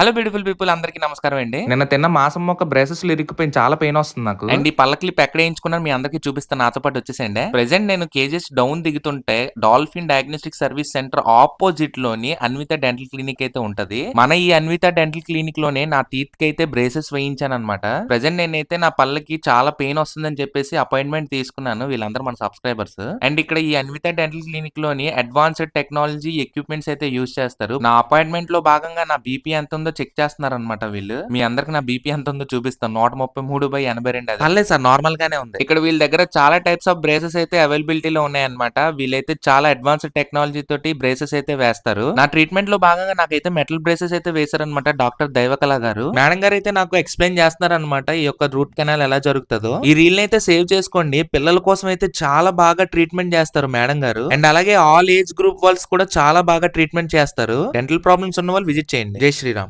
Hello beautiful people అందరికీ నమస్కారం అండి. నిన్న తిన్న మాసం మొక్క బ్రేసెస్ ఇరిక్కుపోయి చాలా పెయిన్ వస్తుంది నాకు. అండ్ ఈ పళ్ళ క్లిప్ ఎక్కడ వేయించుకున్నారు మీ అందరికీ చూపిస్తాను నాతో పాటు వచ్చేసండి ప్రెసెంట్ నేను కేజెస్ డౌన్ దిగుతుంటే డాల్ఫిన్ డయాగ్నోస్టిక్ సర్వీస్ సెంటర్ ఆపోజిట్లోని అన్విత డెంటల్ క్లినిక్ అయితే ఉంటది. మన ఈ అన్విత డెంటల్ క్లినిక్లోనే నా టీత్కి అయితే బ్రేసెస్ వేయించాను అనమాట ప్రెసెంట్ నేనైతే నా పళ్ళకి చాలా పెయిన్ వస్తుందని చెప్పేసి అపాయింట్మెంట్ తీసుకున్నాను వీళ్ళందరూ మన సబ్స్క్రైబర్స్. అండ్ ఇక్కడ ఈ అన్విత డెంటల్ క్లినిక్లోని అడ్వాన్స్డ్ టెక్నాలజీ ఎక్విప్మెంట్స్ అయితే యూస్ చేస్తారు. నా అపాయింట్మెంట్లో భాగంగా నా బీపీ ఎంత ఉందో చెక్ చేస్తున్నారు అనమాట వీళ్ళు. మీ అందరికి నా బీపీ ఎంత ఉందో చూపిస్తాను. నూట ముప్పై మూడు బై ఎనభై రెండు అది. పర్లేదు సార్ నార్మల్ గానే ఉంది. ఇక్కడ వీళ్ళ దగ్గర చాలా టైప్స్ ఆఫ్ బ్రేసెస్ అయితే అవైలబిలిటీలో ఉన్నాయన్నమాట. వీళ్ళైతే చాలా అడ్వాన్స్డ్ టెక్నాలజీ తోటి బ్రేసెస్ అయితే వేస్తారు. నా ట్రీట్మెంట్లో భాగంగా నాకైతే మెటల్ బ్రేసెస్ అయితే వేశారనమాట డాక్టర్ దైవకళ గారు. మేడం గారు అయితే నాకు ఎక్స్ప్లెయిన్ చేస్తున్నారు అనమాట ఈ యొక్క రూట్ కెనాల్ ఎలా జరుగుతుందో. ఈ రీల్ అయితే సేవ్ చేసుకోండి. పిల్లల కోసం అయితే చాలా బాగా ట్రీట్మెంట్ చేస్తారు మేడం గారు. అండ్ అలాగే ఆల్ ఏజ్ గ్రూప్ వాళ్ళస్ కూడా చాలా బాగా ట్రీట్మెంట్ చేస్తారు. డెంటల్ ప్రాబ్లమ్స్ ఉన్న వాళ్ళు విజిట్ చేయండి. జై శ్రీరామ్.